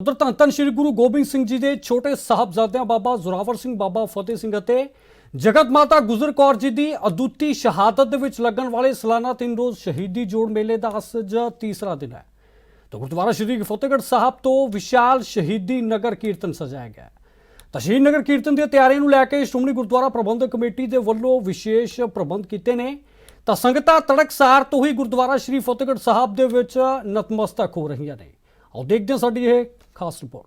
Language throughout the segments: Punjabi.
ਉਧਰ ਧੰਨ ਧੰਨ ਸ੍ਰੀ ਗੁਰੂ ਗੋਬਿੰਦ ਸਿੰਘ ਜੀ ਦੇ ਛੋਟੇ ਸਾਹਿਬਜ਼ਾਦਿਆਂ ਬਾਬਾ ਜ਼ੋਰਾਵਰ ਸਿੰਘ, ਬਾਬਾ ਫਤਿਹ ਸਿੰਘ ਅਤੇ ਜਗਤ ਮਾਤਾ ਗੁਜਰ ਕੌਰ ਜੀ ਦੀ ਅਦੁੱਤੀ ਸ਼ਹਾਦਤ ਦੇ ਵਿੱਚ ਲੱਗਣ ਵਾਲੇ ਸਾਲਾਨਾ ਤਿੰਨ ਰੋਜ਼ ਸ਼ਹੀਦੀ ਜੋੜ ਮੇਲੇ ਦਾ ਅੱਜ ਤੀਸਰਾ ਦਿਨ ਹੈ। ਤਾਂ ਗੁਰਦੁਆਰਾ ਸ੍ਰੀ ਫਤਿਹਗੜ੍ਹ ਸਾਹਿਬ ਤੋਂ ਵਿਸ਼ਾਲ ਸ਼ਹੀਦੀ ਨਗਰ ਕੀਰਤਨ ਸਜਾਇਆ ਗਿਆ ਤਾਂ ਸ਼ਹੀਦ ਨਗਰ ਕੀਰਤਨ ਦੀਆਂ ਤਿਆਰੀਆਂ ਨੂੰ ਲੈ ਕੇ ਸ਼੍ਰੋਮਣੀ ਗੁਰਦੁਆਰਾ ਪ੍ਰਬੰਧਕ ਕਮੇਟੀ ਦੇ ਵੱਲੋਂ ਵਿਸ਼ੇਸ਼ ਪ੍ਰਬੰਧ ਕੀਤੇ ਨੇ। ਤਾਂ ਸੰਗਤਾਂ ਤੜਕਸਾਰ ਤੋਂ ਹੀ ਗੁਰਦੁਆਰਾ ਸ੍ਰੀ ਫਤਿਹਗੜ੍ਹ ਸਾਹਿਬ ਦੇ ਵਿੱਚ ਨਤਮਸਤਕ ਹੋ ਰਹੀਆਂ ਨੇ। ਆਓ ਦੇਖਦੇ ਹਾਂ ਸਾਡੀ ਇਹ cost report.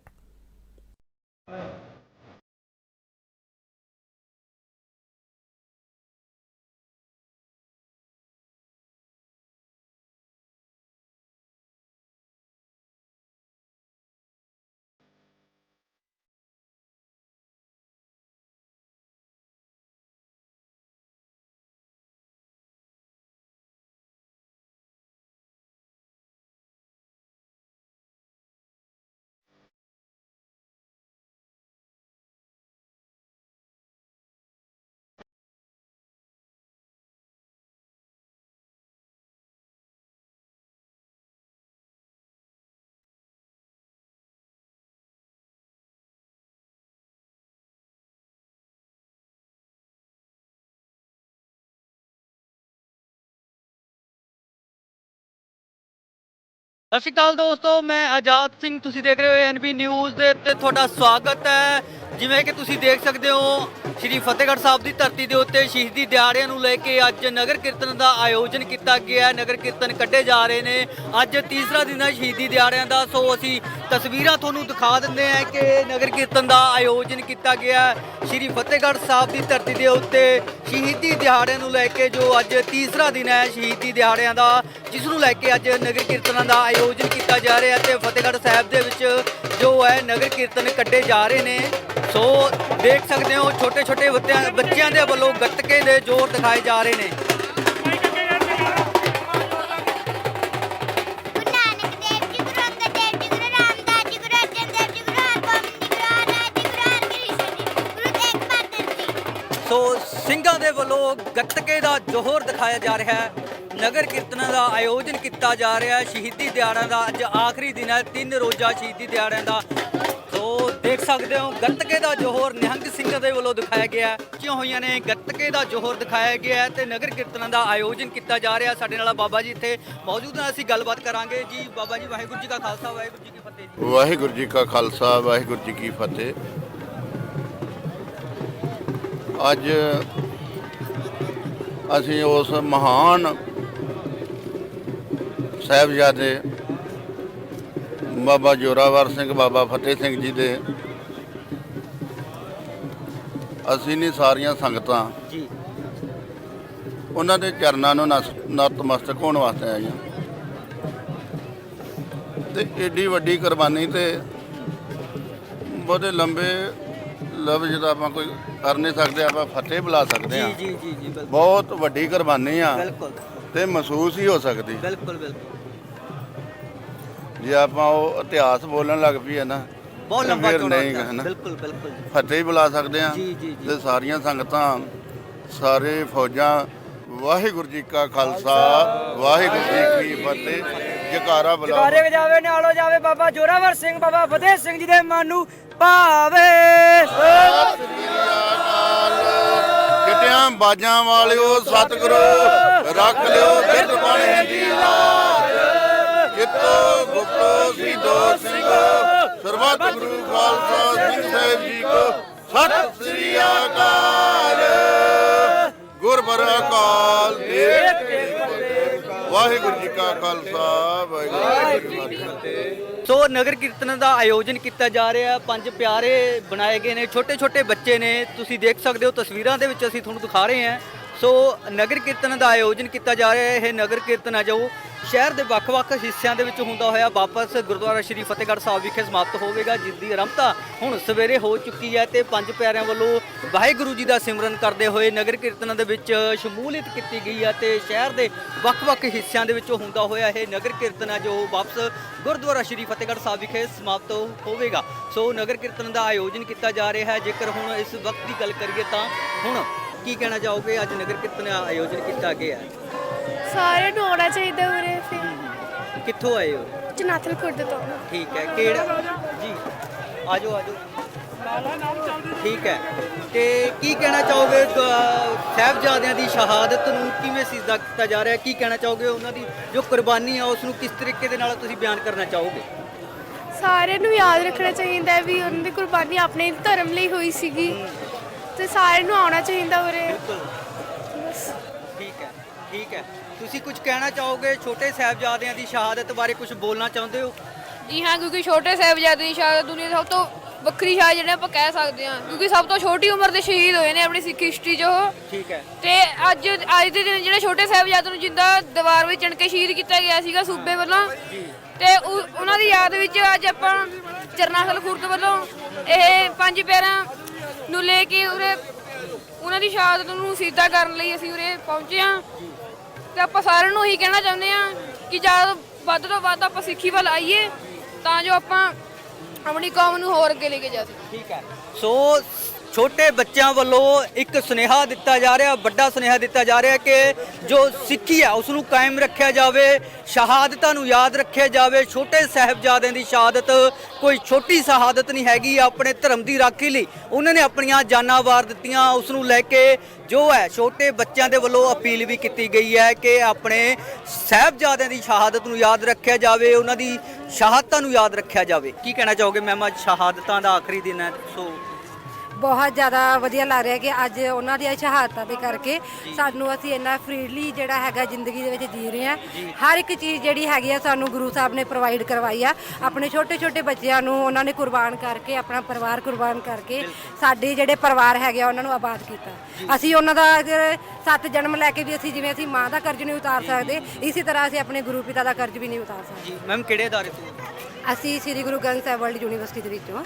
ਸਤਿ ਸ਼੍ਰੀ ਅਕਾਲ ਦੋਸਤੋ, ਮੈਂ ਆਜ਼ਾਦ ਸਿੰਘ, ਤੁਸੀਂ ਦੇਖ ਰਹੇ ਹੋ ਐਨਬੀ ਨਿਊਜ਼ ਦੇ ਉੱਤੇ ਤੁਹਾਡਾ ਸਵਾਗਤ ਹੈ। ਜਿਵੇਂ ਕਿ ਤੁਸੀਂ ਦੇਖ ਸਕਦੇ ਹੋ ਸ਼੍ਰੀ ਫਤਿਹਗੜ੍ਹ ਸਾਹਿਬ ਦੀ ਧਰਤੀ ਦੇ ਉੱਤੇ ਸ਼ਹੀਦੀ ਦਿਹਾੜਿਆਂ ਨੂੰ ਲੈ ਕੇ ਅੱਜ ਨਗਰ ਕੀਰਤਨ ਦਾ ਆਯੋਜਨ ਕੀਤਾ ਗਿਆ ਹੈ। ਨਗਰ ਕੀਰਤਨ ਕੱਢੇ ਜਾ ਰਹੇ ਨੇ। ਅੱਜ ਤੀਸਰਾ ਦਿਨ ਹੈ ਸ਼ਹੀਦੀ ਦਿਹਾੜਿਆਂ ਦਾ। ਸੋ ਅਸੀਂ ਤਸਵੀਰਾਂ ਤੁਹਾਨੂੰ ਦਿਖਾ ਦਿੰਦੇ ਹਾਂ ਕਿ ਨਗਰ ਕੀਰਤਨ ਦਾ ਆਯੋਜਨ ਕੀਤਾ ਗਿਆ ਹੈ। ਸ਼੍ਰੀ ਫਤਿਹਗੜ੍ਹ ਸਾਹਿਬ ਦੀ ਧਰਤੀ ਦੇ ਉੱਤੇ ਸ਼ਹੀਦੀ ਦਿਹਾੜਿਆਂ ਨੂੰ ਲੈ ਕੇ ਜੋ ਅੱਜ ਤੀਸਰਾ ਦਿਨ ਹੈ ਸ਼ਹੀਦੀ ਦਿਹਾੜਿਆਂ ਦਾ, ਜਿਸ ਨੂੰ ਲੈ ਕੇ ਅੱਜ ਨਗਰ ਕੀਰਤਨਾਂ ਦਾ ਆਯੋਜਨ ਕੀਤਾ ਜਾ ਰਿਹਾ ਹੈ ਤੇ ਫਤਿਹਗੜ੍ਹ ਸਾਹਿਬ ਦੇ ਵਿੱਚ ਜੋ ਹੈ ਨਗਰ ਕੀਰਤਨ ਕੱਢੇ ਜਾ ਰਹੇ ਨੇ। ਸੋ ਦੇਖ ਸਕਦੇ ਹੋ ਛੋਟੇ ਛੋਟੇ ਬੱਚਿਆਂ ਦੇ ਵੱਲੋਂ ਗੱਤਕੇ ਦੇ ਜ਼ੋਰ ਦਿਖਾਏ ਜਾ ਰਹੇ ਨੇ। ਸੋ ਸਿੰਘਾਂ ਦੇ ਵੱਲੋਂ ਗੱਤਕੇ ਦਾ ਜ਼ੋਹਰ ਦਿਖਾਇਆ ਜਾ ਰਿਹਾ ਹੈ। ਨਗਰ ਕੀਰਤਨਾਂ ਦਾ ਆਯੋਜਨ ਕੀਤਾ ਜਾ ਰਿਹਾ ਹੈ। ਸ਼ਹੀਦੀ ਦਿਹਾੜਿਆਂ ਦਾ ਅੱਜ ਆਖਰੀ ਦਿਨ ਹੈ। ਤਿੰਨ ਰੋਜ਼ਾ ਸ਼ਹੀਦੀ ਦਿਹਾੜਿਆਂ ਦਾ ਸੋ ਦੇਖ ਸਕਦੇ ਹੋ, ਗੱਤਕੇ ਦਾ ਜ਼ੋਹਰ ਨਿਹੰਗ ਸਿੰਘਾਂ ਦੇ ਵੱਲੋਂ ਦਿਖਾਇਆ ਗਿਆ ਕਿਉਂ ਹੋਈਆਂ ਨੇ? ਗੱਤਕੇ ਦਾ ਜ਼ੋਹਰ ਦਿਖਾਇਆ ਗਿਆ ਹੈ ਤੇ ਨਗਰ ਕੀਰਤਨਾਂ ਦਾ ਆਯੋਜਨ ਕੀਤਾ ਜਾ ਰਿਹਾ ਸਾਡੇ ਨਾਲ ਬਾਬਾ ਜੀ ਇੱਥੇ ਮੌਜੂਦ ਨੇ। ਅਸੀਂ ਗੱਲਬਾਤ ਕਰਾਂਗੇ। ਜੀ, ਬਾਬਾ ਜੀ, ਵਾਹਿਗੁਰੂ ਜੀ ਕਾ ਖਾਲਸਾ, ਵਾਹਿਗੁਰੂ ਜੀ ਕੀ ਫਤਿਹ ਜੀ। ਵਾਹਿਗੁਰੂ ਜੀ ਕਾ ਖਾਲਸਾ, ਵਾਹਿਗੁਰੂ ਜੀ ਕੀ ਫਤਿਹ। ਅੱਜ ਅਸੀਂ ਉਸ ਮਹਾਨ ਸਾਹਿਬਜ਼ਾਦੇ ਬਾਬਾ ਜੋਰਾਵਰ ਸਿੰਘ ਬਾਬਾ ਫਤਿਹ ਸਿੰਘ ਜੀ ਦੇ। ਅਸੀਂ ਨਹੀਂ ਸਾਰੀਆਂ ਸੰਗਤਾਂ ਜੀ। ਉਹਨਾਂ ਦੇ ਚਰਨਾਂ ਨੂੰ ਨਤਮਸਤਕ ਹੋਣ ਵਾਸਤੇ ਆਈਆਂ ਤੇ ਏਡੀ ਵੱਡੀ ਕੁਰਬਾਨੀ ਤੇ ਬਹੁਤੇ ਲੰਬੇ ਲਫ਼ਜ਼ ਦਾ ਆਪਾਂ ਕੋਈ ਕਰ ਨਹੀਂ ਸਕਦੇ ਆਪਾਂ ਫਤਿਹ ਬੁਲਾ ਸਕਦੇ ਹਾਂ। ਜੀ ਜੀ ਜੀ ਬਹੁਤ ਵੱਡੀ ਕੁਰਬਾਨੀ ਆ ਬਿਲਕੁਲ। ਤੇ ਮਹਿਸੂਸ ਹੀ ਹੋ ਸਕਦੀ। ਬਿਲਕੁਲ ਬਿਲਕੁਲ। ਜੇ ਆਪਾਂ ਉਹ ਇਤਿਹਾਸ ਬੋਲਣ ਲੱਗ ਪਈਏ ਨਾ ਬਹੁਤ ਤੇ ਲੰਬਾ ਫਿਰ ਚੌੜਾ ਨਹੀਂ ਹੁੰਦਾ। ਕਹਿਣਾ। ਬਿਲਕੁਲ ਬਿਲਕੁਲ ਜੀ। ਫਤਿਹ ਹੀ ਬੁਲਾ ਸਕਦੇ ਆ ਜੀ, ਜੀ, ਜੀ। ਤੇ ਸਾਰੀਆਂ ਸੰਗਤਾਂ ਸਾਰੇ ਫੌਜਾਂ ਵਾਹਿਗੁਰੂ ਜੀ ਕਾ ਖਾਲਸਾ ਵਾਹਿਗੁਰੂ ਜੀ ਕੀ ਫਤਿਹ ਜਕਾਰਾ ਬੁਲਾਓ ਜਕਾਰੇ ਵਜਾਵੇ ਨਾਲੋ ਜਾਵੇ ਬਾਬਾ ਜੋਰਾਵਰ ਸਿੰਘ ਬਾਬਾ ਫਤਿਹ ਸਿੰਘ ਜੀ ਦੇ ਮਨ ਨੂੰ ਭਾਵੇ ਕਿਟਿਆਂ ਬਾਜਾਂ ਵਾਲਿਓ ਸਤਿਗੁਰੂ ਰੱਖ ਲਿਓ ਬਿਰਧ ਬਣੇ ਦੀ ਲਾਜ ਕਿਤੋ ਗੁਪਤੋ ਸਿਧੋ ਸਿੰਘ ਸਰਬੱਤ ਗੁਰੂ ਖਾਲਸਾ ਸਿੰਘ ਸਾਹਿਬ ਜੀ ਕੋ ਸਤਿ ਸ੍ਰੀ ਅਕਾਲ ਗੁਰਬਰ ਅਕਾਲ ਵਾਹਿਗੁਰੂ ਜੀ ਕਾ ਖਾਲਸਾ ਵਾਹਿਗੁਰੂ ਜੀ ਕੀ ਫਤਿਹ ਸੋ ਨਗਰ ਕੀਰਤਨ ਦਾ ਆਯੋਜਨ ਕੀਤਾ ਜਾ ਰਿਹਾ ਪੰਜ ਪਿਆਰੇ ਬਣਾਏ ਗਏ ਨੇ ਛੋਟੇ ਛੋਟੇ ਬੱਚੇ ਨੇ। ਤੁਸੀਂ ਦੇਖ ਸਕਦੇ ਹੋ ਤਸਵੀਰਾਂ ਦੇ ਵਿੱਚ ਅਸੀਂ ਤੁਹਾਨੂੰ ਦਿਖਾ ਰਹੇ ਹਾਂ। ਸੋ ਨਗਰ ਕੀਰਤਨ ਦਾ ਆਯੋਜਨ ਕੀਤਾ ਜਾ ਰਿਹਾ ਹੈ। ਇਹ ਨਗਰ ਕੀਰਤਨ ਹੈ ਜੋ ਸ਼ਹਿਰ ਦੇ ਵੱਖ-ਵੱਖ ਹਿੱਸਿਆਂ ਦੇ ਵਿੱਚ ਹੁੰਦਾ ਹੋਇਆ ਵਾਪਸ ਗੁਰਦੁਆਰਾ ਸ਼੍ਰੀ ਫਤਿਹਗੜ੍ਹ ਸਾਹਿਬ ਵਿਖੇ ਸਮਾਪਤ ਹੋਵੇਗਾ ਜਿਸ ਦੀ ਆਰੰਭਤਾ ਹੁਣ ਸਵੇਰੇ ਹੋ ਚੁੱਕੀ ਹੈ ਤੇ ਪੰਜ ਪਿਆਰਿਆਂ ਵੱਲੋਂ ਵਾਹਿਗੁਰੂ ਜੀ ਦਾ ਸਿਮਰਨ ਕਰਦੇ ਹੋਏ ਨਗਰ ਕੀਰਤਨਾਂ ਦੇ ਵਿੱਚ ਸ਼ਮੂਲੀਅਤ ਕੀਤੀ ਗਈ ਹੈ ਤੇ ਸ਼ਹਿਰ ਦੇ ਵੱਖ-ਵੱਖ ਹਿੱਸਿਆਂ ਦੇ ਵਿੱਚੋਂ ਹੁੰਦਾ ਹੋਇਆ ਇਹ ਨਗਰ ਕੀਰਤਨ ਹੈ ਜੋ ਵਾਪਸ ਗੁਰਦੁਆਰਾ ਸ਼੍ਰੀ ਫਤਿਹਗੜ੍ਹ ਸਾਹਿਬ ਵਿਖੇ ਸਮਾਪਤ ਹੋਵੇਗਾ। ਸੋ ਨਗਰ ਕੀਰਤਨ ਦਾ ਆਯੋਜਨ ਕੀਤਾ ਜਾ ਰਿਹਾ ਹੈ। ਜੇਕਰ ਹੁਣ ਇਸ ਵਕਤ ਦੀ ਗੱਲ ਕਰੀਏ ਤਾਂ ਹੁਣ ਕੀ ਕਹਿਣਾ ਚਾਹੋਗੇ? ਅੱਜ ਨਗਰ ਕੀਰਤਨ ਦਾ ਆਯੋਜਨ ਕੀਤਾ ਗਿਆ ਹੈ। ਸਾਰਿਆਂ ਨੂੰ ਆਉਣਾ ਚਾਹੀਦਾ ਉਰੇ ਫਿਰ। ਕਿੱਥੋਂ ਆਏ ਹੋ? ਜਨਾਤਲ ਖੁਰਦ ਤੋਂ। ਠੀਕ ਹੈ ਕਿਹੜਾ? ਜੀ ਆਜੋ ਆਜੋ। ਠੀਕ ਹੈ ਤੇ ਕੀ ਕਹਿਣਾ ਚਾਹੋਗੇ? ਸਾਹਿਬਜ਼ਾਦਿਆਂ ਦੀ ਸ਼ਹਾਦਤ ਨੂੰ ਕਿਵੇਂ ਸਿੱਧਾ ਕੀਤਾ ਜਾ ਰਿਹਾ? ਹੈ ਕੀ ਕਹਿਣਾ ਚਾਹੋਗੇ ਉਹਨਾਂ ਦੀ? ਜੋ ਕੁਰਬਾਨੀ ਆ ਉਸ ਨੂੰ ਕਿਸ ਤਰੀਕੇ ਦੇ ਨਾਲ ਤੁਸੀਂ ਬਿਆਨ ਕਰਨਾ ਚਾਹੋਗੇ? ਸਾਰਿਆਂ ਨੂੰ ਯਾਦ ਰੱਖਣਾ ਚਾਹੀਦਾ ਹੈ ਵੀ ਉਹਨਾਂ ਦੀ ਕੁਰਬਾਨੀ ਆਪਣੇ ਧਰਮ ਲਈ ਹੋਈ ਸੀਗੀ। ਤੇ ਸਾਰਿਆਂ ਨੂੰ ਆਉਣਾ ਚਾਹੀਦਾ ਉਰੇ। ਬਸ। ਠੀਕ ਹੈ ਠੀਕ ਹੈ। ਤੁਸੀਂ ਕੁਝ ਕਹਿਣਾ ਚਾਹੋਗੇ ਛੋਟੇ ਸਾਹਿਬਜ਼ਾਦਿਆਂ ਦੀ ਸ਼ਹਾਦਤ ਬਾਰੇ ਕੁਝ ਬੋਲਣਾ ਚਾਹੁੰਦੇ ਹੋ? ਜੀ ਹਾਂ ਕਿਉਂਕਿ ਛੋਟੇ ਸਾਹਿਬਜ਼ਾਦੇ ਦੀ ਸ਼ਹਾਦਤ ਦੁਨੀਆ ਦੀ ਸਭ ਤੋਂ ਵੱਖਰੀ ਸ਼ਹਾਦਤ ਜਿਹੜੇ ਆਪਾਂ ਕਹਿ ਸਕਦੇ ਹਾਂ। ਕਿਉਂਕਿ ਸਭ ਤੋਂ ਛੋਟੀ ਉਮਰ ਦੇ ਸ਼ਹੀਦ ਹੋਏ ਨੇ ਆਪਣੀ ਸਿੱਖ ਹਿਸਟਰੀ 'ਚ ਉਹ। ਠੀਕ ਹੈ। ਤੇ ਅੱਜ ਅੱਜ ਦੇ ਦਿਨ ਜਿਹੜੇ ਛੋਟੇ ਸਾਹਿਬਜ਼ਾਦੇ ਨੂੰ ਜਿੰਦਾ ਦੀਵਾਰ ਵਿੱਚ ਚਣ ਕੇ ਸ਼ਹੀਦ ਕੀਤਾ ਗਿਆ ਸੀਗਾ ਸੂਬੇ ਵੱਲੋਂ। ਤੇ ਉਹ- ਉਹਨਾਂ ਦੀ ਯਾਦ ਵਿੱਚ ਅੱਜ ਆਪਾਂ ਚਰਨਾਸਲ ਖੁਰਦ ਵੱਲੋਂ ਇਹ ਪੰਜ ਪਿਆਰਾਂ ਨੂੰ ਲੈ ਕੇ ਉਰੇ ਉਹਨਾਂ ਦੀ ਸ਼ਹਾਦਤ ਨੂੰ ਸਿੱਧਾ ਕਰਨ ਲਈ ਅਸੀਂ ਉਰੇ ਪਹੁੰਚੇ ਹਾਂ। ਤੇ ਆਪਾਂ ਸਾਰਿਆਂ ਨੂੰ ਇਹੀ ਕਹਿਣਾ ਚਾਹੁੰਦੇ ਹਾਂ ਕਿ ਜਦ ਵੱਧ ਤੋਂ ਵੱਧ ਆਪਾਂ ਸਿੱਖੀ ਵੱਲ ਆਈਏ ਤਾਂ ਜੋ ਆਪਾਂ ਆਪਣੀ ਕੌਮ ਨੂੰ ਹੋਰ ਅੱਗੇ ਲੈ ਕੇ ਜਾ ਸਕੀਏ। ਠੀਕ ਹੈ। ਸੋ ਛੋਟੇ ਬੱਚਿਆਂ ਵੱਲੋਂ ਇੱਕ ਸੁਨੇਹਾ ਦਿੱਤਾ ਜਾ ਰਿਹਾ, ਵੱਡਾ ਸੁਨੇਹਾ ਦਿੱਤਾ ਜਾ ਰਿਹਾ ਕਿ ਜੋ ਸਿੱਖੀ ਹੈ ਉਸ ਨੂੰ ਕਾਇਮ ਰੱਖਿਆ ਜਾਵੇ, ਸ਼ਹਾਦਤਾਂ ਨੂੰ ਯਾਦ ਰੱਖਿਆ ਜਾਵੇ, ਛੋਟੇ ਸਾਹਿਬਜ਼ਾਦਿਆਂ ਦੀ ਸ਼ਹਾਦਤ ਕੋਈ ਛੋਟੀ ਸ਼ਹਾਦਤ ਨਹੀਂ ਹੈਗੀ, ਆਪਣੇ ਧਰਮ ਦੀ ਰਾਖੀ ਲਈ। ਉਹਨਾਂ ਨੇ ਆਪਣੀਆਂ ਜਾਨਾਂ ਵਾਰ ਦਿੱਤੀਆਂ ਉਸ ਨੂੰ ਲੈ ਕੇ ਜੋ ਹੈ, ਛੋਟੇ ਬੱਚਿਆਂ ਦੇ ਵੱਲੋਂ ਅਪੀਲ ਵੀ ਕੀਤੀ ਗਈ ਹੈ ਕਿ ਆਪਣੇ ਸਾਹਿਬਜ਼ਾਦਿਆਂ ਦੀ ਸ਼ਹਾਦਤ ਨੂੰ ਯਾਦ ਰੱਖਿਆ ਜਾਵੇ, ਉਹਨਾਂ ਦੀ ਸ਼ਹਾਦਤਾਂ ਨੂੰ ਯਾਦ ਰੱਖਿਆ ਜਾਵੇ। ਕੀ ਕਹਿਣਾ ਚਾਹੋਗੇ ਮੈਮ, ਅੱਜ ਸ਼ਹਾਦਤਾਂ ਦਾ ਆਖਰੀ ਦਿਨ ਹੈ, ਸੋ ਬਹੁਤ ਜ਼ਿਆਦਾ ਵਧੀਆ ਲੱਗ ਰਿਹਾ ਕਿ ਅੱਜ ਉਹਨਾਂ ਦੀਆਂ ਸ਼ਹਾਦਤਾਂ ਦੇ ਕਰਕੇ ਸਾਨੂੰ ਅਸੀਂ ਇੰਨਾ ਫ੍ਰੀਲੀ ਜਿਹੜਾ ਹੈਗਾ ਜ਼ਿੰਦਗੀ ਦੇ ਵਿੱਚ ਜੀ ਰਹੇ ਹਾਂ। ਹਰ ਇੱਕ ਚੀਜ਼ ਜਿਹੜੀ ਹੈਗੀ ਆ ਸਾਨੂੰ ਗੁਰੂ ਸਾਹਿਬ ਨੇ ਪ੍ਰੋਵਾਈਡ ਕਰਵਾਈ ਆ। ਆਪਣੇ ਛੋਟੇ ਛੋਟੇ ਬੱਚਿਆਂ ਨੂੰ ਉਹਨਾਂ ਨੇ ਕੁਰਬਾਨ ਕਰਕੇ ਆਪਣਾ ਪਰਿਵਾਰ ਕੁਰਬਾਨ ਕਰਕੇ ਸਾਡੇ ਜਿਹੜੇ ਪਰਿਵਾਰ ਹੈਗੇ ਆ ਉਹਨਾਂ ਨੂੰ ਆਬਾਦ ਕੀਤਾ। ਅਸੀਂ ਉਹਨਾਂ ਦਾ ਅਗਰ ਸੱਤ ਜਨਮ ਲੈ ਕੇ ਵੀ ਅਸੀਂ ਜਿਵੇਂ ਅਸੀਂ ਮਾਂ ਦਾ ਕਰਜ਼ ਨਹੀਂ ਉਤਾਰ ਸਕਦੇ ਇਸੇ ਤਰ੍ਹਾਂ ਅਸੀਂ ਆਪਣੇ ਗੁਰੂ ਪਿਤਾ ਦਾ ਕਰਜ਼ ਵੀ ਨਹੀਂ ਉਤਾਰ ਸਕਦੇ। ਮੈਮ ਕਿਹੜੇ ਅਦਾਰੇ ਤੋਂ? ਅਸੀਂ ਸ੍ਰੀ ਗੁਰੂ ਗ੍ਰੰਥ ਸਾਹਿਬ ਵਰਲਡ ਯੂਨੀਵਰਸਿਟੀ ਦੇ ਵਿੱਚੋਂ।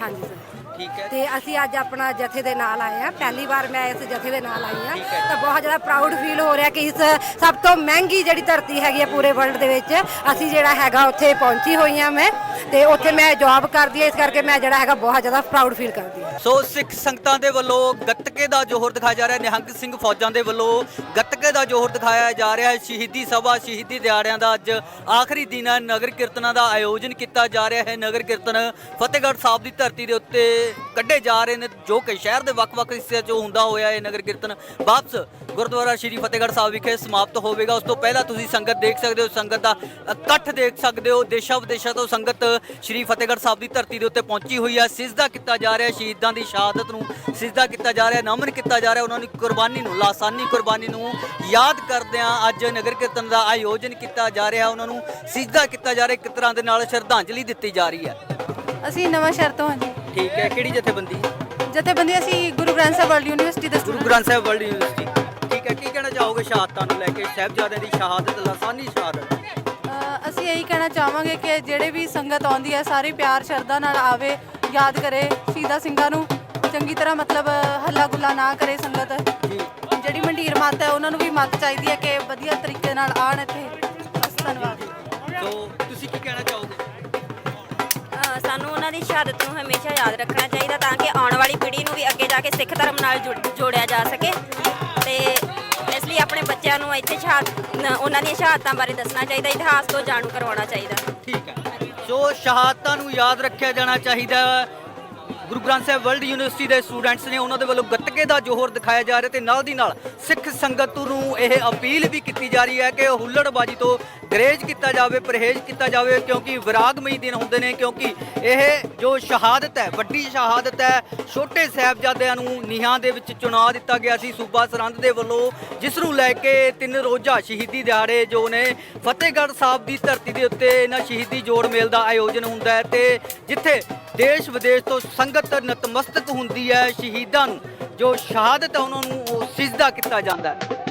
ਹਾਂਜੀ ਸਰ। ਠੀਕ ਹੈ। ਤੇ ਅਸੀਂ ਅੱਜ ਆਪਣਾ ਜਥੇ ਦੇ ਨਾਲ ਆਏ ਆ ਪਹਿਲੀ ਵਾਰ ਮੈਂ ਇਸ ਜਥੇ ਦੇ ਨਾਲ ਆਈ ਆ ਤਾਂ ਬਹੁਤ ਜ਼ਿਆਦਾ ਪ੍ਰਾਊਡ ਫੀਲ ਹੋ ਰਿਹਾ ਕਿ ਇਸ ਸਭ ਤੋਂ ਮਹਿੰਗੀ ਜਿਹੜੀ ਧਰਤੀ ਹੈਗੀ ਆ ਪੂਰੇ ਵਰਲਡ ਦੇ ਵਿੱਚ ਅਸੀਂ ਜਿਹੜਾ ਹੈਗਾ ਉੱਥੇ ਪਹੁੰਚੀ ਹੋਈ ਆ ਮੈਂ। ਤੇ ਉੱਥੇ ਮੈਂ ਜੌਬ ਕਰਦੀ ਆ ਇਸ ਕਰਕੇ ਮੈਂ ਜਿਹੜਾ ਹੈਗਾ ਬਹੁਤ ਜ਼ਿਆਦਾ ਪ੍ਰਾਊਡ ਫੀਲ ਕਰਦੀ ਆ ਸੋ ਸਿੱਖ ਸੰਗਤਾਂ ਦੇ ਵੱਲੋਂ ਗੱਤਕੇ ਦਾ ਜੋਹਰ ਦਿਖਾਇਆ ਜਾ ਰਿਹਾ। ਹੈ ਨਿਹੰਗ ਸਿੰਘ ਫੌਜਾਂ ਦੇ ਵੱਲੋਂ ਗੱਤਕੇ ਦਾ ਜੋਹਰ ਦਿਖਾਇਆ ਜਾ ਰਿਹਾ ਹੈ। ਸ਼ਹੀਦੀ ਸਭਾ ਸ਼ਹੀਦੀ ਦਿਹਾੜਿਆਂ ਦਾ ਅੱਜ ਆਖਰੀ ਦਿਨ ਹੈ। ਨਗਰ ਕੀਰਤਨਾਂ ਦਾ ਆਯੋਜਨ ਕੀਤਾ ਜਾ ਰਿਹਾ ਹੈ। ਨਗਰ ਕੀਰਤਨ ਫਤਿਹਗੜ੍ਹ ਸਾਹਿਬ ਦੀ ਧਰਤੀ ਦੇ ਉੱਤੇ ਕੱਢੇ ਜਾ ਰਹੇ ਨੇ, ਜੋ ਕਿ ਸ਼ਹਿਰ ਦੇ ਵੱਖ-ਵੱਖ ਹਿੱਸਿਆਂ 'ਚੋਂ ਹੁੰਦਾ ਹੋਇਆ ਇਹ ਨਗਰ ਕੀਰਤਨ। ਵਾਪਸ ਗੁਰਦੁਆਰਾ ਸ਼੍ਰੀ ਫਤਿਹਗੜ੍ਹ ਸਾਹਿਬ ਵਿਖੇ ਸਮਾਪਤ ਹੋਵੇਗਾ। ਉਸ ਤੋਂ ਪਹਿਲਾਂ ਤੁਸੀਂ ਸੰਗਤ ਦੇਖ ਸਕਦੇ ਹੋ, ਸੰਗਤ ਦਾ ਇਕੱਠ ਦੇਖ ਸਕਦੇ ਹੋ। ਦੇਸ਼ਾਂ ਵਿਦੇਸ਼ਾਂ ਤੋਂ ਸੰਗਤ ਸ਼੍ਰੀ ਫਤਿਹਗੜ੍ਹ ਸਾਹਿਬ ਦੀ ਧਰਤੀ ਦੇ ਉੱਤੇ ਪਹੁੰਚੀ ਹੋਈ ਹੈ। ਸਿਜਦਾ ਕੀਤਾ ਜਾ ਰਿਹਾ, ਸ਼ਹੀਦਾਂ ਦੀ ਸ਼ਹਾਦਤ ਨੂੰ ਸਿਜਦਾ ਕੀਤਾ ਜਾ ਰਿਹਾ, ਨਮਨ ਕੀਤਾ ਜਾ ਰਿਹਾ। ਉਹਨਾਂ ਦੀ ਕੁਰਬਾਨੀ ਨੂੰ, ਲਾਸਾਨੀ ਕੁਰਬਾਨੀ ਨੂੰ ਯਾਦ ਕਰਦਿਆਂ ਅੱਜ ਨਗਰ ਕੀਰਤਨ ਦਾ ਆਯੋਜਨ ਕੀਤਾ ਜਾ ਰਿਹਾ। ਉਹਨਾਂ ਨੂੰ ਸਿਜਦਾ ਕੀਤਾ ਜਾ ਰਿਹਾ। ਇੱਕ ਤਰ੍ਹਾਂ ਦੇ ਨਾਲ ਸ਼ਰਧਾਂਜਲੀ ਦਿੱਤੀ ਜਾ ਰਹੀ ਹੈ। ਅਸੀਂ ਨਵਾਂ ਸ਼ਹਿਰ ਤੋਂ ਹਾਂ ਜੀ। ਠੀਕ ਹੈ ਕਿਹੜੀ ਜਥੇਬੰਦੀ? ਜਥੇਬੰਦੀ ਅਸੀਂ ਗੁਰੂ ਗ੍ਰੰਥ ਸਾਹਿਬ ਵਰਲਡ ਯੂਨੀਵਰਸਿਟੀ ਦੇ ਗੁਰੂ ਗ੍ਰੰਥ ਸਾਹਿਬ ਵਰਲਡ ਯੂਨੀਵਰਸਿਟੀ। ਠੀਕ ਹੈ ਕੀ ਕਹਿਣਾ ਚਾਹੋਗੇ ਸ਼ਹਾਦਤਾਂ ਨੂੰ ਲੈ ਕੇ? ਸਾਹਿਬਜ਼ਾਦਿਆਂ ਦੀ ਸ਼ਹਾਦਤ ਲਾਸਾਨੀ ਸ਼ਹਾਦਤ। ਅਸੀਂ ਇਹੀ ਕਹਿਣਾ ਚਾਹਾਂਗੇ ਕਿ ਜਿਹੜੇ ਵੀ ਸੰਗਤ ਆਉਂਦੀ ਹੈ ਸਾਰੇ ਪਿਆਰ ਸ਼ਰਧਾ ਨਾਲ ਆਵੇ ਯਾਦ ਕਰੇ ਸ਼ਹੀਦਾਂ ਸਿੰਘਾਂ ਨੂੰ। ਚੰਗੀ ਤਰ੍ਹਾਂ ਮਤਲਬ ਹੱਲਾ ਗੁੱਲਾ ਨਾ ਕਰੇ ਸੰਗਤ। ਜੀ। ਜਿਹੜੀ ਮੰਡੀਰ ਮੱਤ ਹੈ ਉਹਨਾਂ ਨੂੰ ਵੀ ਮੱਤ ਚਾਹੀਦੀ ਹੈ ਕਿ ਵਧੀਆ ਤਰੀਕੇ ਨਾਲ ਆਣ ਇੱਥੇ। ਬਸ ਧੰਨਵਾਦ। ਸੋ ਤੁਸੀਂ ਕੀ ਕਹਿਣਾ ਚਾਹੋਗੇ? ਉਹਨਾਂ ਦੀ ਸ਼ਹਾਦਤ ਨੂੰ ਹਮੇਸ਼ਾ ਯਾਦ ਰੱਖਣਾ ਚਾਹੀਦਾ ਤਾਂ ਕਿ ਆਉਣ ਵਾਲੀ ਪੀੜ੍ਹੀ ਨੂੰ ਵੀ ਅੱਗੇ ਜਾ ਕੇ ਸਿੱਖ ਧਰਮ ਨਾਲ ਜੁੜ- ਜੋੜਿਆ ਜਾ ਸਕੇ। ਤੇ ਇਸ ਲਈ ਆਪਣੇ ਬੱਚਿਆਂ ਨੂੰ ਇੱਥੇ ਸ਼ਹਾਦਤ ਉਹਨਾਂ ਦੀਆਂ ਸ਼ਹਾਦਤਾਂ ਬਾਰੇ ਦੱਸਣਾ ਚਾਹੀਦਾ, ਇਤਿਹਾਸ ਤੋਂ ਜਾਣੂ ਕਰਵਾਉਣਾ ਚਾਹੀਦਾ। ਠੀਕ ਹੈ। ਸੋ ਸ਼ਹਾਦਤਾਂ ਨੂੰ ਯਾਦ ਰੱਖਿਆ ਜਾਣਾ ਚਾਹੀਦਾ। ਗੁਰੂ ਗ੍ਰੰਥ ਸਾਹਿਬ ਵਰਲਡ ਯੂਨੀਵਰਸਿਟੀ ਦੇ ਸਟੂਡੈਂਟਸ ਨੇ ਉਹਨਾਂ ਦੇ ਵੱਲੋਂ ਗੱਤਕੇ ਦਾ ਜੋਹਰ ਦਿਖਾਇਆ ਜਾ ਰਿਹਾ ਤੇ ਨਾਲ ਦੀ ਨਾਲ ਸਿੱਖ ਸੰਗਤ ਨੂੰ ਇਹ ਅਪੀਲ ਵੀ ਕੀਤੀ ਜਾ ਰਹੀ ਹੈ ਕਿ ਹੁੱਲੜਬਾਜੀ ਤੋਂ ਗਰੇਜ ਕੀਤਾ ਜਾਵੇ, ਪਰਹੇਜ਼ ਕੀਤਾ ਜਾਵੇ, ਕਿਉਂਕਿ ਵਿਰਾਗਮਈ ਦਿਨ ਹੁੰਦੇ ਨੇ, ਕਿਉਂਕਿ ਇਹ ਜੋ ਸ਼ਹਾਦਤ ਹੈ, ਵੱਡੀ ਸ਼ਹਾਦਤ ਹੈ, ਛੋਟੇ ਸਾਹਿਬਜ਼ਾਦਿਆਂ ਨੂੰ ਨੀਹਾਂ ਦੇ ਵਿੱਚ ਚੁਣਾ ਦਿੱਤਾ ਗਿਆ ਸੀ। ਸੂਬਾ ਸਰਹੰਦ ਦੇ ਵੱਲੋਂ ਜਿਸ ਨੂੰ ਲੈ ਕੇ ਤਿੰਨ ਰੋਜ਼ਾ ਸ਼ਹੀਦੀ ਦਿਹਾੜੇ ਜੋ ਨੇ, ਫਤਿਹਗੜ੍ਹ ਸਾਹਿਬ ਦੀ ਧਰਤੀ ਦੇ ਉੱਤੇ ਇਹਨਾਂ ਸ਼ਹੀਦੀ ਜੋੜ ਮੇਲ ਦਾ ਆਯੋਜਨ ਹੁੰਦਾ ਹੈ ਤੇ ਜਿੱਥੇ ਦੇਸ਼ ਵਿਦੇਸ਼ ਤੋਂ ਸੰਗਤ ਨਤਮਸਤਕ ਹੁੰਦੀ ਹੈ ਸ਼ਹੀਦਾਂ ਨੂੰ, ਜੋ ਸ਼ਹਾਦਤ ਹੈ ਉਹਨਾਂ ਨੂੰ ਉਹ ਸਿਜਦਾ ਕੀਤਾ ਜਾਂਦਾ ਹੈ।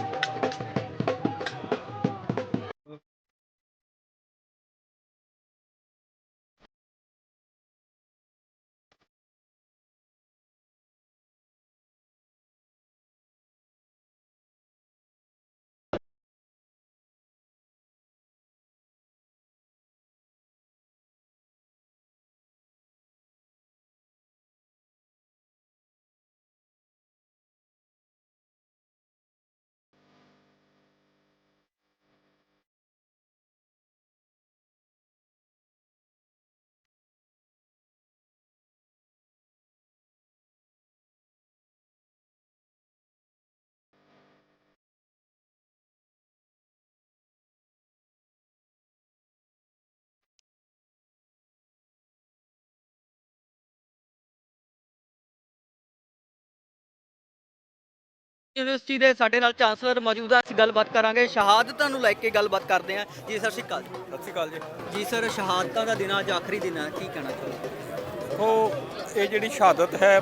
ਯੂਨੀਵਰਸਿਟੀ ਦੇ ਸਾਡੇ ਨਾਲ ਚਾਂਸਲਰ ਮੌਜੂਦ ਆ ਅਸੀਂ ਗੱਲਬਾਤ ਕਰਾਂਗੇ। ਸ਼ਹਾਦਤਾਂ ਨੂੰ ਲੈ ਕੇ ਗੱਲਬਾਤ ਕਰਦੇ ਹਾਂ। ਜੀ ਸ਼੍ਰੀ ਅਕਾਲ ਸਤਿ ਸ਼੍ਰੀ ਅਕਾਲ ਜੀ। ਜੀ ਸਰ ਸ਼ਹਾਦਤਾਂ ਦਾ ਦਿਨ ਅੱਜ ਆਖਰੀ ਦਿਨ ਹੈ ਕੀ ਕਹਿਣਾ ਚਾਹੋਗੇ? ਉਹ ਇਹ ਜਿਹੜੀ ਸ਼ਹਾਦਤ ਹੈ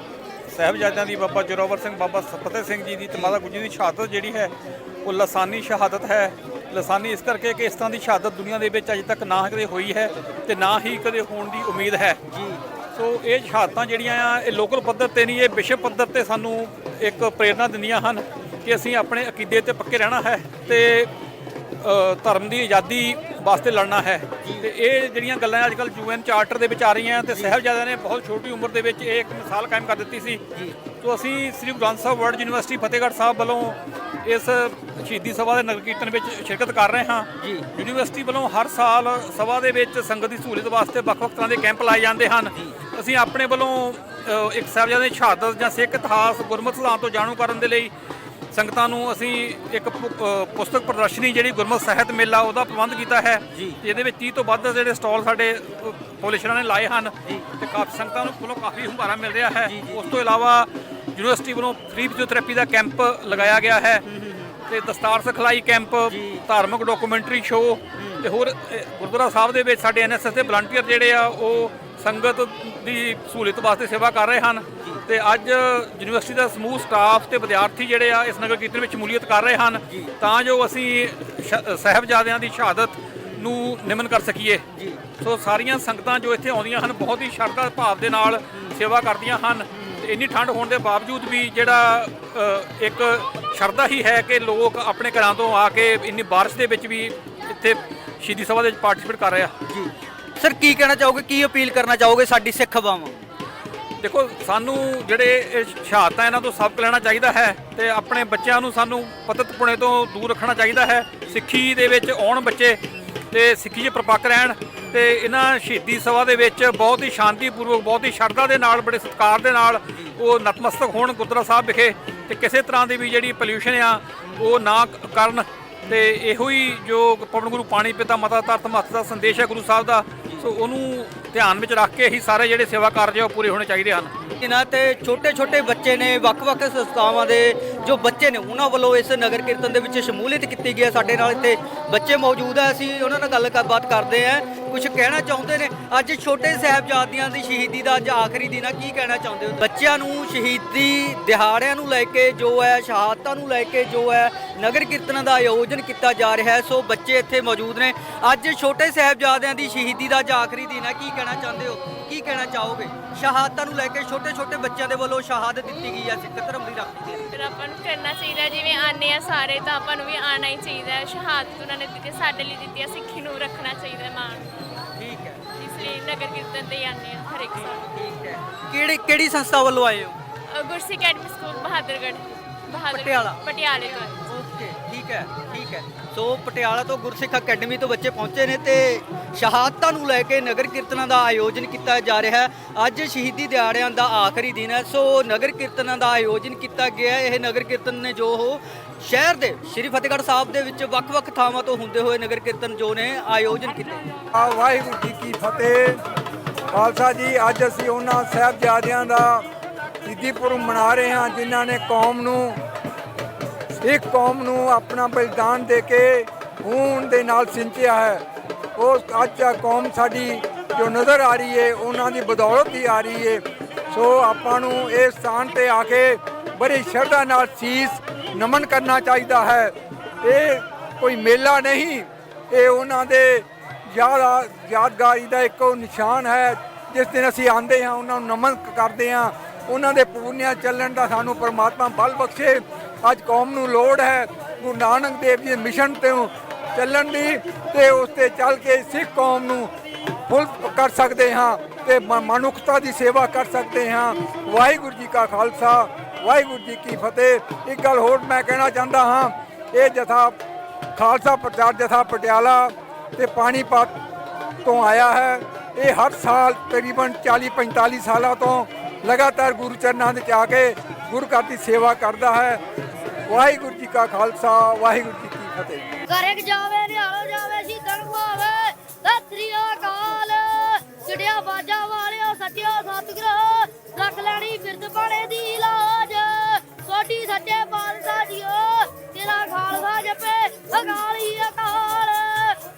ਸਾਹਿਬਜ਼ਾਦਿਆਂ ਦੀ ਬਾਬਾ ਜੋਰਾਵਰ ਸਿੰਘ ਬਾਬਾ ਫਤਿਹ ਸਿੰਘ ਜੀ ਦੀ ਤੇ ਮਾਤਾ ਗੁਜਰੀ ਦੀ ਸ਼ਹਾਦਤ ਜਿਹੜੀ ਹੈ ਉਹ ਲਸਾਨੀ ਸ਼ਹਾਦਤ ਹੈ। ਲਸਾਨੀ ਇਸ ਕਰਕੇ ਕਿ ਇਸ ਤਰ੍ਹਾਂ ਦੀ ਸ਼ਹਾਦਤ ਦੁਨੀਆ ਦੇ ਵਿੱਚ ਅਜੇ ਤੱਕ ਨਾ ਕਦੇ ਹੋਈ ਹੈ ਤੇ ਨਾ ਹੀ ਕਦੇ ਹੋਣ ਦੀ ਉਮੀਦ ਹੈ। ਜੀ। ਸੋ ਇਹ ਸ਼ਹਾਦਤਾਂ ਜਿਹੜੀਆਂ ਆ ਇਹ ਲੋਕਲ ਪੱਧਰ ਤੇ ਨਹੀਂ ਇਹ ਵਿਸ਼ਵ ਪੱਧਰ ਤੇ ਸਾਨੂੰ ਇੱਕ ਪ੍ਰੇਰਣਾ ਦਿੰਦੀਆਂ ਹਨ ਕਿ ਅਸੀਂ ਆਪਣੇ ਅਕੀਦੇ ਤੇ ਪੱਕੇ ਰਹਿਣਾ ਹੈ ਤੇ ਧਰਮ ਦੀ ਆਜ਼ਾਦੀ ਵਾਸਤੇ ਲੜਨਾ ਹੈ। ਤੇ ਇਹ ਜਿਹੜੀਆਂ ਗੱਲਾਂ ਅੱਜ ਕੱਲ੍ਹ ਯੂਐਨ ਚਾਰਟਰ ਦੇ ਵਿੱਚ ਆ ਰਹੀਆਂ ਤੇ ਸਾਹਿਬਜ਼ਾਦਿਆਂ ਨੇ ਬਹੁਤ ਛੋਟੀ ਉਮਰ ਦੇ ਵਿੱਚ ਇਹ ਇੱਕ ਮਿਸਾਲ ਕਾਇਮ ਕਰ ਦਿੱਤੀ ਸੀ। ਸੋ ਅਸੀਂ ਸ੍ਰੀ ਗੁਰੂ ਗ੍ਰੰਥ ਸਾਹਿਬ ਵਰਲਡ ਯੂਨੀਵਰਸਿਟੀ ਫਤਿਹਗੜ੍ਹ ਸਾਹਿਬ ਵੱਲੋਂ ਇਸ ਸ਼ਹੀਦੀ ਸਭਾ ਦੇ ਨਗਰ ਕੀਰਤਨ ਵਿੱਚ ਸ਼ਿਰਕਤ ਕਰ ਰਹੇ ਹਾਂ। ਜੀ। ਯੂਨੀਵਰਸਿਟੀ ਵੱਲੋਂ ਹਰ ਸਾਲ ਸਭਾ ਦੇ ਵਿੱਚ ਸੰਗਤ ਦੀ ਸਹੂਲਤ ਵਾਸਤੇ ਵੱਖ-ਵੱਖ ਤਰ੍ਹਾਂ ਦੇ ਕੈਂਪ ਲਾਏ ਜਾਂਦੇ ਹਨ। ਅਸੀਂ ਆਪਣੇ ਵੱਲੋਂ ਇੱਕ ਸਾਹਿਬਜ਼ਾਦੇ ਦੀ ਸ਼ਹਾਦਤ ਜਾਂ ਸਿੱਖ ਇਤਿਹਾਸ ਗੁਰਮਤਿ ਸਿਧਾਂਤ ਤੋਂ ਜਾਣੂ ਕਰਨ ਦੇ ਲਈ ਸੰਗਤਾਂ ਨੂੰ ਅਸੀਂ ਇੱਕ ਪੁਸਤਕ ਪ੍ਰਦਰਸ਼ਨੀ ਜਿਹੜੀ ਗੁਰਮਤਿ ਸਾਹਿਤ ਮੇਲਾ ਉਹਦਾ ਪ੍ਰਬੰਧ ਕੀਤਾ ਹੈ ਇਹਦੇ ਵਿੱਚ 30 ਤੋਂ ਵੱਧ ਜਿਹੜੇ ਸਟਾਲ ਸਾਡੇ ਪਬਲਿਸ਼ਰਾਂ ਨੇ ਲਾਏ ਹਨ ਤੇ ਕਾਫੀ ਸੰਗਤਾਂ ਨੂੰ ਕੋਲੋਂ ਕਾਫੀ ਹੁੰਗਾਰਾ ਮਿਲ ਰਿਹਾ ਹੈ। ਉਸ ਤੋਂ ਇਲਾਵਾ ਯੂਨੀਵਰਸਿਟੀ ਵੱਲੋਂ ਫ੍ਰੀ ਫਿਜ਼ੀਓਥੈਰੇਪੀ ਦਾ ਕੈਂਪ ਲਗਾਇਆ ਗਿਆ ਹੈ ਤੇ ਦਸਤਾਰ ਸਿਖਲਾਈ ਕੈਂਪ ਧਾਰਮਿਕ ਡਾਕੂਮੈਂਟਰੀ ਸ਼ੋਅ ਤੇ ਹੋਰ ਗੁਰਦੁਆਰਾ ਸਾਹਿਬ ਦੇ ਵਿੱਚ ਸਾਡੇ ਐਨਐਸਐਸ ਦੇ ਵਲੰਟੀਅਰ ਜਿਹੜੇ ਆ ਉਹ ਸੰਗਤ ਦੀ ਸਹੂਲਤ ਵਾਸਤੇ ਸੇਵਾ ਕਰ ਰਹੇ ਹਨ ਤੇ ਅੱਜ ਯੂਨੀਵਰਸਿਟੀ ਦਾ ਸਮੂਹ ਸਟਾਫ ਤੇ ਵਿਦਿਆਰਥੀ ਜਿਹੜੇ ਆ ਇਸ ਨਗਰ ਕੀਰਤਨ ਵਿੱਚ ਸ਼ਮੂਲੀਅਤ ਕਰ ਰਹੇ ਹਨ ਤਾਂ ਜੋ ਅਸੀਂ ਸਾਹਿਬਜ਼ਾਦਿਆਂ ਦੀ ਸ਼ਹਾਦਤ ਨੂੰ ਨਿਮਨ ਕਰ ਸਕੀਏ। ਸੋ ਸਾਰੀਆਂ ਸੰਗਤਾਂ ਜੋ ਇੱਥੇ ਆਉਂਦੀਆਂ ਹਨ ਬਹੁਤ ਹੀ ਸ਼ਰਧਾ ਭਾਵ ਦੇ ਨਾਲ ਸੇਵਾ ਕਰਦੀਆਂ ਹਨ ਇੰਨੀ ਠੰਡ ਹੋਣ ਦੇ ਬਾਵਜੂਦ ਵੀ ਜਿਹੜਾ ਇੱਕ ਸ਼ਰਧਾ ਹੀ ਹੈ ਕਿ ਲੋਕ ਆਪਣੇ ਘਰਾਂ ਤੋਂ ਆ ਕੇ ਇੰਨੀ ਬਾਰਿਸ਼ ਦੇ ਵਿੱਚ ਵੀ ਇੱਥੇ ਸ਼ਹੀਦੀ ਸਭਾ ਦੇ ਵਿੱਚ ਪਾਰਟਿਸਿਪੇਟ ਕਰ ਰਹੇ ਆ। ਜੀ। ਸਰ, ਕੀ ਕਹਿਣਾ ਚਾਹੋਗੇ? ਕੀ ਅਪੀਲ ਕਰਨਾ ਚਾਹੋਗੇ ਸਾਡੀ ਸਿੱਖ ਹਵਾਵਾਂ ਦੇਖੋ, ਸਾਨੂੰ ਜਿਹੜੇ ਇਹ ਸ਼ਹਾਦਤਾਂ ਇਹਨਾਂ ਤੋਂ ਸਬਕ ਲੈਣਾ ਚਾਹੀਦਾ ਹੈ ਤੇ ਆਪਣੇ ਬੱਚਿਆਂ ਨੂੰ ਸਾਨੂੰ ਪਤਤ ਪੁਣੇ ਤੋਂ ਦੂਰ ਰੱਖਣਾ ਚਾਹੀਦਾ ਹੈ। ਸਿੱਖੀ ਦੇ ਵਿੱਚ ਆਉਣ ਬੱਚੇ ਤੇ ਸਿੱਖੀ 'ਚ ਪਰਪੱਕ ਰਹਿਣ ਤੇ ਇਹਨਾਂ ਸ਼ਹੀਦੀ ਸਭਾ ਦੇ ਵਿੱਚ ਬਹੁਤ ਹੀ ਸ਼ਾਂਤੀਪੂਰਵਕ, ਬਹੁਤ ਹੀ ਸ਼ਰਧਾ ਦੇ ਨਾਲ, ਬੜੇ ਸਤਿਕਾਰ ਦੇ ਨਾਲ ਉਹ ਨਤਮਸਤਕ ਹੋਣ ਗੁਰਦੁਆਰਾ ਸਾਹਿਬ ਵਿਖੇ ਤੇ ਕਿਸੇ ਤਰ੍ਹਾਂ ਦੀ ਵੀ ਜਿਹੜੀ ਪੋਲਿਊਸ਼ਨ ਆ, ਉਹ ਨਾ ਕ- ਕਰਨ ਤੇ ਇਹੋ ਹੀ ਜੋ ਪਵਨ ਗੁਰੂ ਪਾਣੀ ਪਿਤਾ ਮਤਾ ਧਰਤ ਮਹੱਤ ਦਾ ਸੰਦੇਸ਼ ਹੈ ਗੁਰੂ ਸਾਹਿਬ ਦਾ ਸੋ ਉਹਨੂੰ ਧਿਆਨ ਵਿੱਚ ਰੱਖ ਕੇ ਹੀ ਸਾਰੇ ਜਿਹੜੇ ਸੇਵਾ ਕਾਰਜ ਆ ਉਹ ਪੂਰੇ ਹੋਣੇ ਚਾਹੀਦੇ ਹਨ। ਇਹਨਾਂ ਤੇ ਛੋਟੇ ਛੋਟੇ ਬੱਚੇ ਨੇ ਵੱਖ-ਵੱਖ ਸੰਸਥਾਵਾਂ ਦੇ ਜੋ ਬੱਚੇ ਨੇ ਉਹਨਾਂ ਵੱਲੋਂ ਇਸ ਨਗਰ ਕੀਰਤਨ ਦੇ ਵਿੱਚ ਸ਼ਮੂਲੀਅਤ ਕੀਤੀ ਗਈ ਹੈ। ਸਾਡੇ ਨਾਲ ਇੱਥੇ ਬੱਚੇ ਮੌਜੂਦ ਹੈ ਅਸੀਂ ਉਹਨਾਂ ਨਾਲ ਗੱਲਬਾਤ ਕਰਦੇ ਹਾਂ ਕੁਝ ਕਹਿਣਾ ਚਾਹੁੰਦੇ ਨੇ? ਅੱਜ ਛੋਟੇ ਸਾਹਿਬਜ਼ਾਦਿਆਂ ਦੀ ਸ਼ਹੀਦੀ ਦਾ ਅੱਜ ਆਖਰੀ ਦਿਨ ਆ। ਕੀ ਕਹਿਣਾ ਚਾਹੁੰਦੇ ਹੋ ਬੱਚਿਆਂ ਨੂੰ ਸ਼ਹੀਦੀ ਦਿਹਾੜਿਆਂ ਨੂੰ ਲੈ ਕੇ ਜੋ ਹੈ, ਸ਼ਹਾਦਤਾਂ ਨੂੰ ਲੈ ਕੇ ਜੋ ਹੈ, ਨਗਰ ਕੀਰਤਨਾਂ ਦਾ ਆਯੋਜਨ ਕੀਤਾ ਜਾ ਰਿਹਾ ਹੈ। ਸੋ ਬੱਚੇ ਇੱਥੇ ਮੌਜੂਦ ਨੇ। ਅੱਜ ਛੋਟੇ ਸਾਹਿਬਜ਼ਾਦਿਆਂ ਦੀ ਸ਼ਹੀਦੀ ਦਾ ਅੱਜ ਆਖਰੀ ਦਿਨ ਹੈ ਕੀ ਕਹਿਣਾ ਚਾਹੁੰਦੇ ਹੋ? ਕੀ ਕਹਿਣਾ ਚਾਹੋਗੇ? ਸ਼ਹਾਦਤਾਂ ਨੂੰ ਲੈ ਕੇ ਛੋਟੇ ਛੋਟੇ ਬੱਚਿਆਂ ਦੇ ਵੱਲੋਂ ਸ਼ਹਾਦਤ ਦਿੱਤੀ ਗਈ ਹੈ। ਸਿੱਖ ਧਰਮ ਦੀ ਰਾਖੀ ਫਿਰ ਆਪਾਂ ਨੂੰ ਕਰਨਾ ਚਾਹੀਦਾ ਜਿਵੇਂ ਆਨੇ ਆ ਸਾਰੇ ਤਾਂ ਆਪਾਂ ਨੂੰ ਵੀ ਆਣਾ ਹੀ ਚਾਹੀਦਾ ਹੈ। ਸ਼ਹਾਦਤ ਉਹਨਾਂ ਨੇ ਦਿੱਤੀ ਸਾਡੇ ਲਈ ਦਿੱਤੀ ਹੈ ਸਿੱਖੀ ਨੂੰ ਰੱਖਣਾ ਚਾਹੀਦਾ ਹੈ ਮਾਣ ਠੀਕ ਹੈ। ਇਸ ਲਈ ਨਗਰ ਕੀਰਤਨ ਤੇ ਆਨੇ ਆ ਹਰ ਇੱਕ ਸਾਲ। ਠੀਕ ਹੈ। ਕਿਹੜੀ ਕਿਹੜੀ ਸੰਸਥਾ ਵੱਲੋਂ ਆਏ ਹੋ? ਅ, ਗੁਰਸਿੱਖ ਅਕੈਡਮੀ ਸਕੂਲ ਬਹਾਦਰਗੜ੍ਹ। ਬਹਾਦਰ ਪਟਿਆਲਾ। ਪਟਿਆਲੇ ਤੋਂ। ਓਕੇ ਠੀਕ ਹੈ ਠੀਕ ਹੈ। ਸੋ ਪਟਿਆਲਾ ਤੋਂ ਗੁਰਸਿੱਖ ਅਕੈਡਮੀ ਤੋਂ ਬੱਚੇ ਪਹੁੰਚੇ ਨੇ ਤੇ ਸ਼ਹਾਦਤਾਂ ਨੂੰ ਲੈ ਕੇ ਨਗਰ ਕੀਰਤਨਾਂ ਦਾ ਆਯੋਜਨ ਕੀਤਾ ਜਾ ਰਿਹਾ ਹੈ। ਅੱਜ ਸ਼ਹੀਦੀ ਦਿਹਾੜਿਆਂ ਦਾ ਆਖਰੀ ਦਿਨ ਹੈ। ਸੋ ਨਗਰ ਕੀਰਤਨਾਂ ਦਾ ਆਯੋਜਨ ਕੀਤਾ ਗਿਆ ਹੈ। ਇਹ ਨਗਰ ਕੀਰਤਨ ਨੇ ਜੋ ਉਹ ਸ਼ਹਿਰ ਦੇ ਸ੍ਰੀ ਫਤਿਹਗੜ੍ਹ ਸਾਹਿਬ ਦੇ ਵਿੱਚ ਵੱਖ-ਵੱਖ ਥਾਵਾਂ ਤੋਂ ਹੁੰਦੇ ਹੋਏ ਨਗਰ ਕੀਰਤਨ ਜੋ ਨੇ ਆਯੋਜਨ ਕੀਤੇ। ਆ ਵਾਹਿਗੁਰੂ ਜੀ ਕੀ ਫਤਿਹ। ਖਾਲਸਾ ਜੀ, ਅੱਜ ਅਸੀਂ ਉਹਨਾਂ ਸਾਹਿਬਜ਼ਾਦਿਆਂ ਦਾ ਸ਼ਹੀਦੀ ਪੁਰਬ ਮਨਾ ਰਹੇ ਹਾਂ, ਜਿਨ੍ਹਾਂ ਨੇ ਕੌਮ ਨੂੰ, ਇੱਕ ਕੌਮ ਨੂੰ ਆਪਣਾ ਬਲਿਦਾਨ ਦੇ ਕੇ ਖੂਨ ਦੇ ਨਾਲ ਸਿੰਚਿਆ ਹੈ। ਉਹ ਅੱਜ ਕੌਮ ਸਾਡੀ ਜੋ ਨਜ਼ਰ ਆ ਰਹੀ ਹੈ ਉਹਨਾਂ ਦੀ ਬਦੌਲਤ ਹੀ ਆ ਰਹੀ ਹੈ ਸੋ ਆਪਾਂ ਨੂੰ ਇਸ ਸਥਾਨ ਤੇ ਆ ਕੇ ਬੜੀ ਸ਼ਰਧਾ ਨਾਲ ਸੀਸ ਨਮਨ ਕਰਨਾ ਚਾਹੀਦਾ ਹੈ। ਇਹ ਕੋਈ ਮੇਲਾ ਨਹੀਂ, ਇਹ ਉਹਨਾਂ ਦੇ ਯਾਦ ਯਾਦਗਾਰੀ ਦਾ ਇੱਕ ਨਿਸ਼ਾਨ ਹੈ, ਜਿਸ ਦਿਨ ਅਸੀਂ ਆਂਦੇ ਹਾਂ, ਉਹਨਾਂ ਨੂੰ ਨਮਨ ਕਰਦੇ ਹਾਂ। ਉਹਨਾਂ ਦੇ ਪੂਰਨਿਆ ਚੱਲਣ ਦਾ ਸਾਨੂੰ ਪਰਮਾਤਮਾ ਬਲ ਬਖਸ਼ੇ। ਅੱਜ ਕੌਮ ਨੂੰ ਲੋੜ ਹੈ, ਗੁਰੂ ਨਾਨਕ ਦੇਵ ਜੀ ਦੇ ਮਿਸ਼ਨ ਤੇ ਚੱਲਣ ਦੀ ਤੇ ਉਸ ਤੇ ਚੱਲ ਕੇ ਸਿੱਖ ਕੌਮ ਨੂੰ ਫੁੱਲ ਕਰ ਸਕਦੇ ਹਾਂ ਤੇ ਮ- ਮਨੁੱਖਤਾ ਦੀ ਸੇਵਾ ਕਰ ਸਕਦੇ ਹਾਂ। ਵਾਹਿਗੁਰੂ ਜੀ ਕਾ ਖਾਲਸਾ, ਵਾਹਿਗੁਰੂ ਜੀ ਕੀ ਫਤਿਹ। ਇੱਕ ਗੱਲ ਹੋਰ ਮੈਂ ਕਹਿਣਾ ਚਾਹੁੰਦਾ ਹਾਂ, ਇਹ ਜਥਾ ਖਾਲਸਾ ਪ੍ਰਚਾਰ ਜਥਾ ਪਟਿਆਲਾ ਤੇ ਪਾਣੀਪਤ ਤੋਂ ਆਇਆ ਹੈ। ਇਹ ਹਰ ਸਾਲ ਤਕਰੀਬਨ 40 45 ਸਾਲਾਂ ਤੋਂ ਲਗਾਤਾਰ ਗੁਰੂ ਚਰਨਾਂ ਦੇ ਜਾ ਕੇ ਗੁਰੂ ਘਰ ਦੀ ਸੇਵਾ ਕਰਦਾ ਹੈ। ਵਾਹਿਗੁਰੂ ਜੀ ਕਾ ਖਾਲਸਾ, ਵਾਹਿਗੁਰੂ ਜੀ ਫਤਿਹ। ਕਰਕ ਜਾਵੇ, ਨਿਹਾਲ ਜਾਵੇ ਸ਼ੀਤਲ ਭਾਵੇ। ਸਤਿ ਅਕਾਲ। ਚੜਿਆ ਬਾਜਾ ਵਾਲਿਓ, ਸੱਚਿਓ ਸਤਿਗੁਰੂ ਰੱਖ ਲੈਣੀ ਬਿਰਦ ਬਣੇ ਦੀ ਲਾਜ। ਸੋਢੀ ਸੱਚੇ ਪਾਤਸ਼ਾਹ ਜਪੇ, ਅਕਾਲੀ ਅਕਾਲ।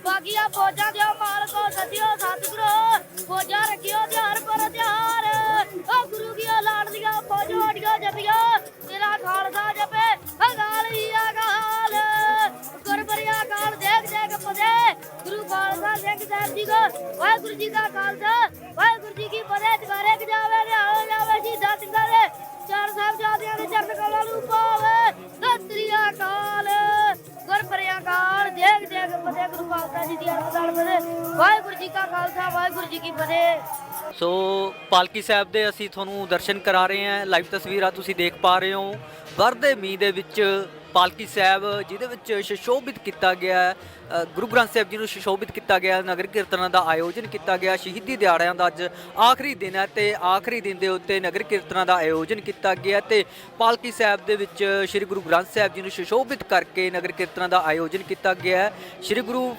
ਬਾਗੀਆਂ ਫੌਜਾਂ ਦੇ ਮਾਲਕੋ ਸਤਿਓ ਸਤਿਗੁਰੂ, ਫੌਜਾਂ ਰੱਖਿਓ ਧਿਆਨ ਪਰ ਧਿਆਨ ਓ ਗੁਰੂ ਕੀ ਲਾੜ ਫੌਜਾਂ ਅੜੀਆਂ ਜਪੀਆਂ ਤੇਰਾ ਖਾਲਸਾ ਜਪੇ ਅਕਾਲੀ ਅਕਾਲ ਪਦੇ ਖਾਲਸਾ ਸਿੰਘ ਸਾਹਿਬ ਜੀ ਕੋ, ਵਾਹਿਗੁਰੂ ਜੀ ਕਾ ਖਾਲਸਾ, ਵਾਹਿਗੁਰੂ ਜੀ ਕੀ ਫਤਿਹ ਜਵਾਰੇ ਜਾਵੇ ਨਿਹਾਲ ਜਾਵੇ ਜੀ ਦਸ ਦੇ ਚਾਰ ਸਾਹਿਬ ਜਾਦਿਆਂ ਦੇ ਚਰਨ ਕਮਲਾਂ ਨੂੰ ਪਾਵੇ। ਸਤਿ ਸ੍ਰੀ ਅਕਾਲ ਗੁਰਬਰਿਆ ਦੇਖ ਦੇਖ ਪਦੇ ਗੁਰੂ ਖਾਲਸਾ ਜੀ ਦੀ ਅਰਦਾਸ ਪਦੇ ਵਾਹਿਗੁਰੂ ਜੀ ਕਾ ਖਾਲਸਾ, ਵਾਹਿਗੁਰੂ ਜੀ ਕੀ ਫਤਿਹ। ਸੋ ਪਾਲਕੀ ਸਾਹਿਬ ਦੇ ਅਸੀਂ ਤੁਹਾਨੂੰ ਦਰਸ਼ਨ ਕਰਾ ਰਹੇ ਹਾਂ, ਲਾਈਵ ਤਸਵੀਰਾਂ ਤੁਸੀਂ ਦੇਖ ਪਾ ਰਹੇ ਹੋ। ਵਰਦੇ ਮੀਂਹ ਦੇ ਵਿੱਚ ਪਾਲਕੀ ਸਾਹਿਬ, ਜਿਹਦੇ ਵਿੱਚ ਸੁਸ਼ੋਭਿਤ ਕੀਤਾ ਗਿਆ ਗੁਰੂ ਗ੍ਰੰਥ ਸਾਹਿਬ ਜੀ ਨੂੰ ਸੁਸ਼ੋਭਿਤ ਕੀਤਾ ਗਿਆ, ਨਗਰ ਕੀਰਤਨਾਂ ਦਾ ਆਯੋਜਨ ਕੀਤਾ ਗਿਆ, ਸ਼ਹੀਦੀ ਦਿਹਾੜਿਆਂ ਦਾ ਅੱਜ ਆਖਰੀ ਦਿਨ ਹੈ ਤੇ ਆਖਰੀ ਦਿਨ ਦੇ ਉੱਤੇ ਨਗਰ ਕੀਰਤਨਾਂ ਦਾ ਆਯੋਜਨ ਕੀਤਾ ਗਿਆ ਤੇ ਪਾਲਕੀ ਸਾਹਿਬ ਦੇ ਵਿੱਚ ਸ੍ਰੀ ਗੁਰੂ ਗ੍ਰੰਥ ਸਾਹਿਬ ਜੀ ਨੂੰ ਸੁਸ਼ੋਭਿਤ ਕਰਕੇ ਨਗਰ ਕੀਰਤਨਾਂ ਦਾ ਆਯੋਜਨ ਕੀਤਾ ਗਿਆ ਸ੍ਰੀ ਗੁਰੂ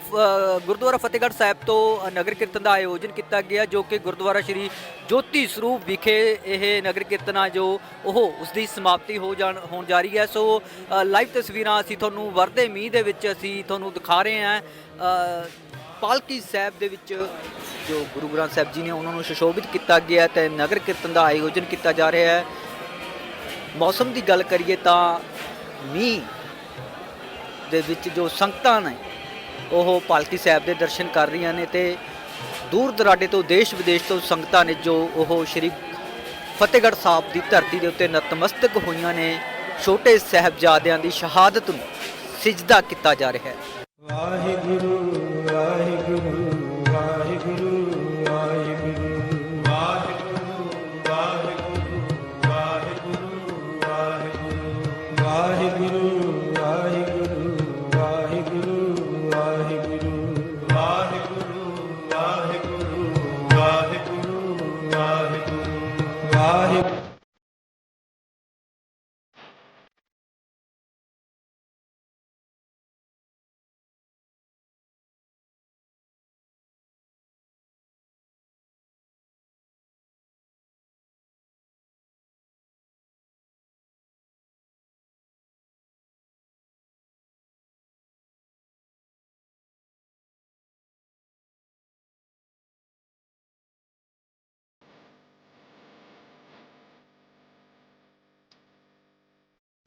ਗੁਰਦੁਆਰਾ ਫਤਿਹਗੜ੍ਹ ਸਾਹਿਬ ਤੋਂ ਨਗਰ ਕੀਰਤਨ ਦਾ ਆਯੋਜਨ ਕੀਤਾ ਗਿਆ ਜੋ ਕਿ ਗੁਰਦੁਆਰਾ ਸ੍ਰੀ ਜੋਤੀ ਸਰੂਪ ਵਿਖੇ ਇਹ ਨਗਰ ਕੀਰਤਨਾਂ ਜੋ ਉਹ ਉਸ ਦੀ ਸਮਾਪਤੀ ਹੋ ਜਾਣ, ਹੋਣ ਜਾ ਰਹੀ ਹੈ। ਸੋ ਲਾਈਵ ਤਸਵੀਰਾਂ ਅਸੀਂ ਤੁਹਾਨੂੰ ਵਰਦੇ ਮੀਂਹ ਦੇ ਵਿੱਚ ਅਸੀਂ ਤੁਹਾਨੂੰ ਦਿਖਾ ਰਹੇ ਹਾਂ। ਅ, ਪਾਲਕੀ ਸਾਹਿਬ ਦੇ ਵਿੱਚ ਜੋ ਗੁਰੂ ਗ੍ਰੰਥ ਸਾਹਿਬ ਜੀ ਨੇ ਉਹਨਾਂ ਨੂੰ ਸੁਸ਼ੋਭਿਤ ਕੀਤਾ ਗਿਆ ਤੇ ਨਗਰ ਕੀਰਤਨ ਦਾ ਆਯੋਜਨ ਕੀਤਾ ਜਾ ਰਿਹਾ ਹੈ। ਮੌਸਮ ਦੀ ਗੱਲ ਕਰੀਏ ਤਾਂ ਮੀਂਹ ਦੇ ਵਿੱਚ ਜੋ ਸੰਗਤਾਂ ਨੇ ਉਹ ਪਾਲਕੀ ਸਾਹਿਬ ਦੇ ਦਰਸ਼ਨ ਕਰ ਰਹੀਆਂ ਨੇ ਤੇ ਦੂਰ ਦਰਾਡੇ ਤੋਂ ਦੇਸ਼ ਵਿਦੇਸ਼ ਤੋਂ ਸੰਗਤਾਂ ਨੇ ਜੋ ਉਹ ਸ਼੍ਰੀ ਫਤਿਹਗੜ੍ਹ ਸਾਹਿਬ ਦੀ ਧਰਤੀ ਦੇ ਉੱਤੇ ਨਤਮਸਤਕ ਹੋਈਆਂ ਨੇ ਛੋਟੇ ਸਾਹਿਬਜ਼ਾਦਿਆਂ ਦੀ ਸ਼ਹਾਦਤ ਨੂੰ ਸਿਜਦਾ ਕੀਤਾ ਜਾ ਰਿਹਾ ਹੈ। ਵਾਹਿਗੁਰੂ